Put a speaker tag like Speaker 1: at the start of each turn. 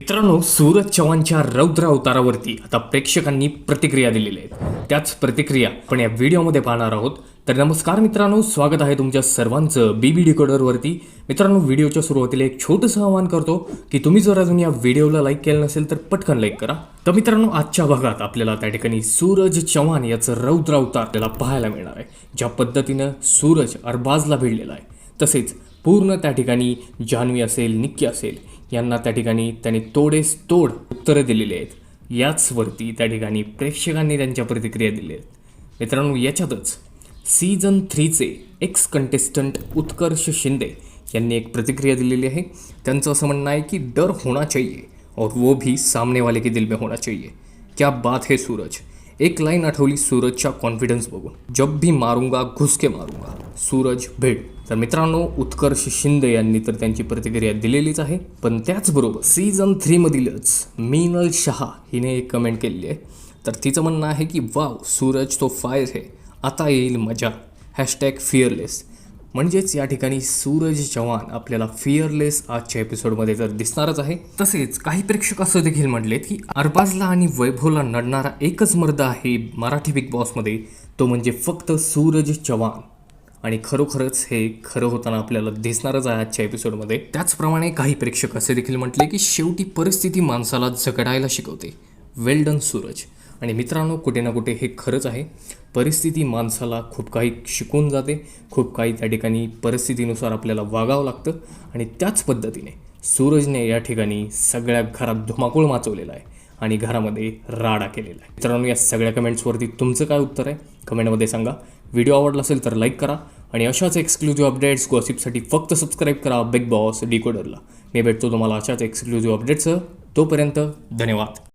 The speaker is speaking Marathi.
Speaker 1: मित्रांनो सूरज चव्हाणच्या रौद्र अवतारावरती आता प्रेक्षकांनी प्रतिक्रिया दिलेल्या आहेत त्याच प्रतिक्रिया आपण या व्हिडिओमध्ये पाहणार आहोत. तर नमस्कार मित्रांनो स्वागत आहे तुमच्या सर्वांचं बी बी डिकोडरवरती मित्रांनो व्हिडिओच्या सुरुवातीला एक छोटंसं आवाहन करतो की तुम्ही जर अजून या व्हिडिओला लाईक केलं नसेल तर पटकन लाईक करा. तर मित्रांनो आजच्या भागात आपल्याला त्या ठिकाणी सूरज चव्हाण याचं रौद्र अवतार आपल्याला पाहायला मिळणार आहे ज्या पद्धतीनं सूरज अरबाजला भिडलेला आहे. तसेच पूर्ण त्या ठिकाणी जान्हवी असेल निक्की असेल यांना त्या ठिकाणी त्यांनी तोडेस तोड उत्तरं दिलेली आहेत. याचवरती त्या ठिकाणी प्रेक्षकांनी त्यांच्या प्रतिक्रिया दिल्या आहेत. मित्रांनो याच्यातच सीझन थ्रीचे एक्स कंटेस्टंट उत्कर्ष शिंदे यांनी एक प्रतिक्रिया दिलेली आहे. त्यांचं असं म्हणणं आहे की डर होना चाहिए और वो भी सामने वाले के दिल में होना चाहिए. क्या बात है सूरज. एक लाईन आठवली सूरजच्या कॉन्फिडन्स बघून. जब भी मारूंगा घुसके मारूंगा. सूरज भेट. तर मित्रांनो उत्कर्ष शिंदे यांनी तर त्यांची प्रतिक्रिया दिलेलीच आहे. पण त्याचबरोबर सीझन थ्रीमधीलच मीनल शहा हिने एक कमेंट केलेली आहे. तर तिचं म्हणणं आहे की वाव सूरज तो फायर है आता येईल मजा. हॅशटॅग फिअरलेस म्हणजेच या ठिकाणी सूरज चव्हाण आपल्याला फिअरलेस आजच्या एपिसोडमध्ये तर दिसणारच आहे. तसेच काही प्रेक्षक असं देखील म्हटलेत की अरबाजला आणि वैभवला नडणारा एकच मर्द आहे मराठी बिग बॉसमध्ये. तो म्हणजे फक्त सूरज चव्हाण. आणि खरोखरच हे खरं होताना आपल्याला दिसणारच आहे आजच्या एपिसोडमध्ये त्याचप्रमाणे काही प्रेक्षक असे देखील म्हटले की शेवटी परिस्थिती माणसाला झगडायला शिकवते. Well done Suraj. आणि मित्रांनो कुठे ना कुठे हे खरंच आहे. परिस्थिती माणसाला खूप काही शिकून जाते. खूप काही त्या ठिकाणी परिस्थितीनुसार आपल्याला वागावं लागतं. आणि त्याच पद्धतीने सूरजने या ठिकाणी सगळ्या घरात धुमाकूळ माचवलेला आहे. आणि घरामध्ये राडा केलेला आहे. मित्रांनो या सगळ्या कमेंट्सवरती तुमचं काय उत्तर आहे? कमेंटमध्ये सांगा. व्हिडिओ आवडला असेल तर लाईक करा आणि अशाच एक्सक्लुझिव्ह अपडेट्स गॉसिपसाठी फक्त सबस्क्राईब करा बिग बॉस डिकोडरला मी भेटतो तुम्हाला अशाच एक्सक्लुझिव्ह अपडेट्सचं तोपर्यंत धन्यवाद.